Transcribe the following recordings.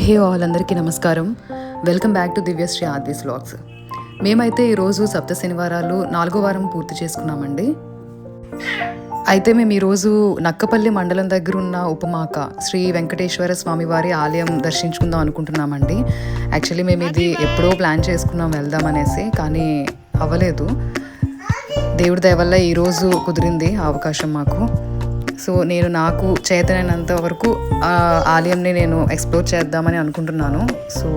హే all అందరికీ నమస్కారం. Welcome back to Divyasri ఆర్దీస్ vlogs. మేమైతే ఈరోజు సప్త శనివారాలు నాలుగో వారం పూర్తి చేసుకున్నామండి. అయితే మేము ఈరోజు నక్కపల్లి మండలం దగ్గర ఉన్న ఉపమాక శ్రీ వెంకటేశ్వర స్వామివారి ఆలయం దర్శించుకుందాం అనుకుంటున్నామండి. యాక్చువల్లీ మేము ఇది ఎప్పుడో ప్లాన్ చేసుకున్నాం వెళ్దామనేసి కానీ అవ్వలేదు. దేవుడి దయ వల్ల ఈరోజు కుదిరింది అవకాశం మాకు. సో నేను నాకు చేతనైనంత వరకు ఆలయంని నేను ఎక్స్ప్లోర్ చేద్దామని అనుకుంటున్నాను. సో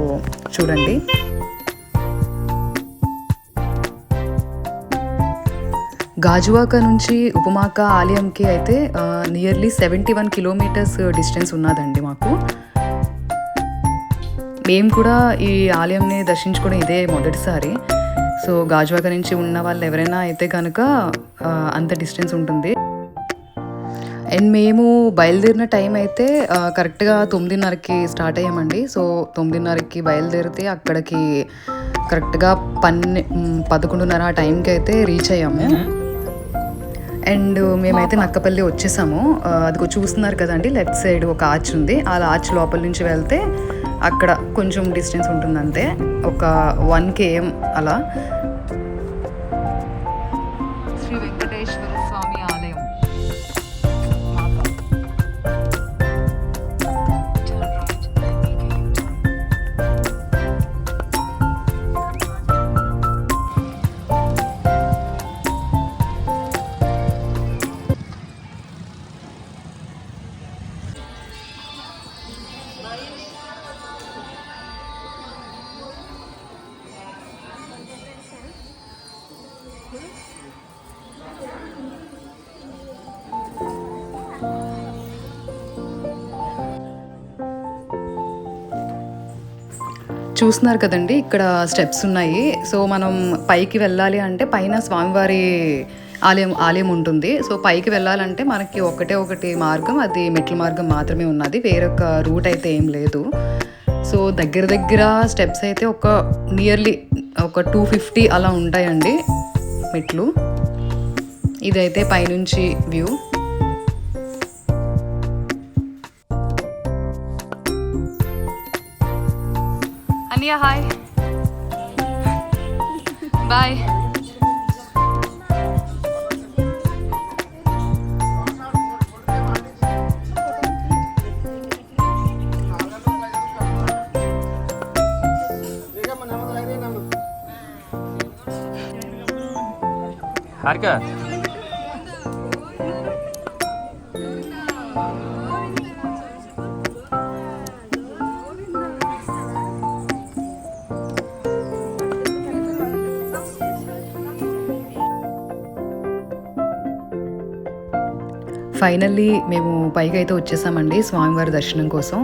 చూడండి. గాజువాక నుంచి ఉపమాక ఆలయంకి అయితే nearly seventy one kilometres distance ఉన్నదండి మాకు. మేము కూడా ఈ ఆలయంని దర్శించుకోవడం ఇదే మొదటిసారి. సో గాజువాక నుంచి ఉన్న వాళ్ళు ఎవరైనా అయితే కనుక అంత డిస్టెన్స్ ఉంటుంది. అండ్ మేము బయలుదేరిన టైం అయితే కరెక్ట్గా తొమ్మిదిన్నరకి స్టార్ట్ అయ్యామండి. సో తొమ్మిదిన్నరకి బయలుదేరితే అక్కడికి కరెక్ట్గా పన్నె పదకొండున్నర ఆ టైంకి అయితే రీచ్ అయ్యాము. అండ్ మేమైతే నక్కపల్లి వచ్చేసాము. అది చూస్తున్నారు కదండి లెఫ్ట్ సైడ్ ఒక ఆర్చ్ ఉంది. ఆ ఆర్చ్ లోపల నుంచి వెళ్తే అక్కడ కొంచెం డిస్టెన్స్ ఉంటుంది అంతే ఒక వన్ కేఎం అలా. చూస్తున్నారు కదండి ఇక్కడ స్టెప్స్ ఉన్నాయి. సో మనం పైకి వెళ్ళాలి అంటే పైన స్వామివారి ఆలయం ఆలయం ఉంటుంది. సో పైకి వెళ్ళాలంటే మనకి ఒకటే ఒకటి మార్గం అది మెట్ల మార్గం మాత్రమే ఉన్నది. వేరొక రూట్ అయితే ఏం లేదు. సో దగ్గర దగ్గర స్టెప్స్ అయితే ఒక నియర్లీ ఒక టూ ఫిఫ్టీ అలా ఉంటాయండి మెట్లు. ఇదైతే పైనుంచి view. అనియా హాయ్ బాయ్ హారిక Finally మేము పైకి అయితే వచ్చేసామండి స్వామివారి దర్శనం కోసం.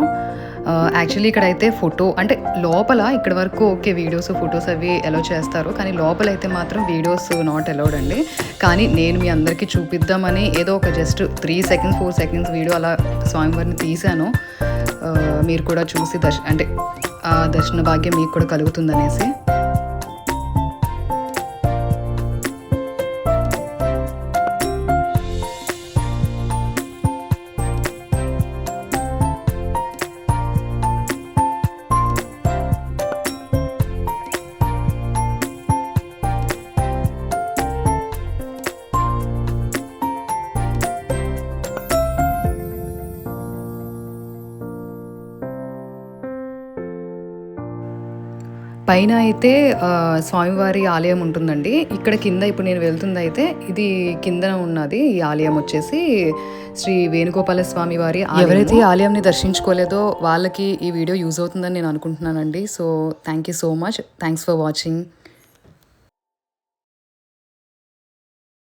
యాక్చువల్లీ ఇక్కడైతే ఫోటో అంటే లోపల ఇక్కడ వరకు ఓకే వీడియోస్ ఫొటోస్ అవి అలో చేస్తారు. కానీ లోపల అయితే మాత్రం వీడియోస్ నాట్ అలౌడ్ అండి. కానీ నేను మీ అందరికీ చూపిద్దామని ఏదో ఒక just three seconds four seconds video అలా స్వామివారిని తీశాను. మీరు కూడా చూసి దర్శ అంటే ఆ దర్శన భాగ్యం మీకు కూడా కలుగుతుందనేసి. పైన అయితే స్వామివారి ఆలయం ఉంటుందండి. ఇక్కడ కింద ఇప్పుడు నేను వెళ్తుంది అయితే ఇది కింద ఉన్నది ఈ ఆలయం వచ్చేసి శ్రీ వేణుగోపాల స్వామి వారి ఎవరైతే ఈ ఆలయంని దర్శించుకోలేదో వాళ్ళకి ఈ వీడియో యూజ్ అవుతుందని నేను అనుకుంటున్నానండి. So thank you so much thanks for watching